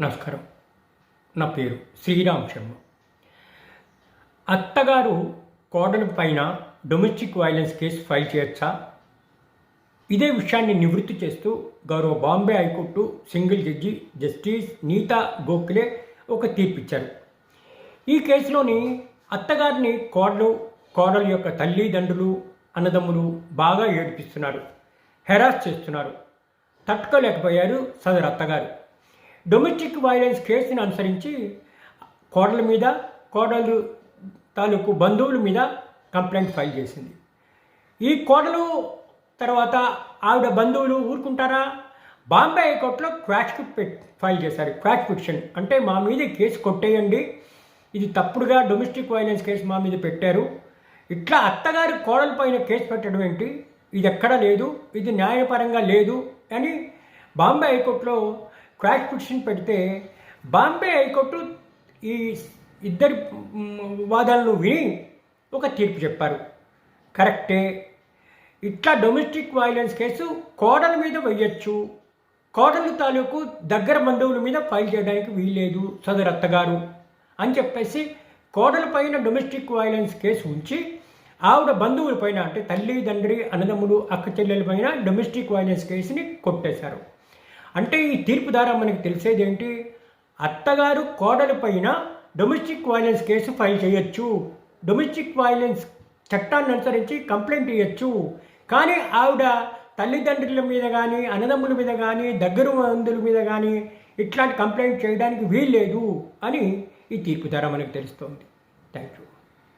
నమస్కారం. నా పేరు శ్రీరామ్ శర్మ. అత్తగారు కోడలి పైన డొమెస్టిక్ వైలెన్స్ కేసు ఫైల్ చేయొచ్చా? ఇదే విషయాన్ని నివృత్తి చేస్తూ గౌరవ Bombay high court single judge justice Neeta Gokhale ఒక తీర్పిచ్చారు. ఈ కేసులోని అత్తగారిని కోడలు కోడలు యొక్క తల్లిదండ్రులు అన్నదమ్ములు బాగా ఏడిపిస్తున్నారు హెరాస్ చేస్తున్నారు. తట్టుకోలేకపోయారు సదరు అత్తగారు. డొమెస్టిక్ వైలెన్స్ కేసుని అనుసరించి కోడల మీద కోడలు తాలూకు బంధువుల మీద కంప్లైంట్ ఫైల్ చేసింది. ఈ కోడలు తర్వాత ఆవిడ బంధువులు ఊరుకుంటారా? బాంబే హైకోర్టులో క్వాష్ పెట్ ఫైల్ చేశారు. Quash petition. అంటే మా మీద కేసు కొట్టేయండి. ఇది తప్పుడుగా డొమెస్టిక్ వైలెన్స్ కేసు మా మీద పెట్టారు. ఇట్లా అత్తగారి కోడల పైన కేసు పెట్టడం ఏంటి? ఇది ఎక్కడా లేదు. ఇది న్యాయపరంగా లేదు అని బాంబే హైకోర్టులో క్వాష్ పిటిషన్ పెడితే బాంబే హైకోర్టు ఈ ఇద్దరి వాదాలను వాదనలు విని ఒక తీర్పు చెప్పారు. కరెక్టే. ఇట్లా డొమెస్టిక్ వైలెన్స్ కేసు కోడల మీద వెయ్యొచ్చు కోడలు తాలూకు దగ్గర బంధువుల మీద ఫైల్ చేయడానికి వీల్లేదు సదరు అత్తగారు అని చెప్పేసి కోడల పైన డొమెస్టిక్ వైలెన్స్ కేసు ఉంచి ఆవిడ బంధువుల పైన అంటే తల్లి తండ్రి అన్నదమ్ములు అక్క చెల్లెల పైన డొమెస్టిక్ వైలెన్స్ కేసుని కొట్టేశారు. అంటే ఈ తీర్పు ద్వారా మనకి తెలిసేది ఏంటి? అత్తగారు కోడల పైన డొమెస్టిక్ వైలెన్స్ కేసు ఫైల్ చేయొచ్చు. డొమెస్టిక్ వైలెన్స్ చట్టాన్ని అనుసరించి కంప్లైంట్ ఇవ్వచ్చు కానీ ఆవిడ తల్లిదండ్రుల మీద కానీ అన్నదమ్ముల మీద కానీ దగ్గర మందుల మీద కానీ ఇట్లాంటి కంప్లైంట్ చేయడానికి వీల్లేదు అని ఈ తీర్పు ద్వారా మనకు తెలుస్తోంది. Thank you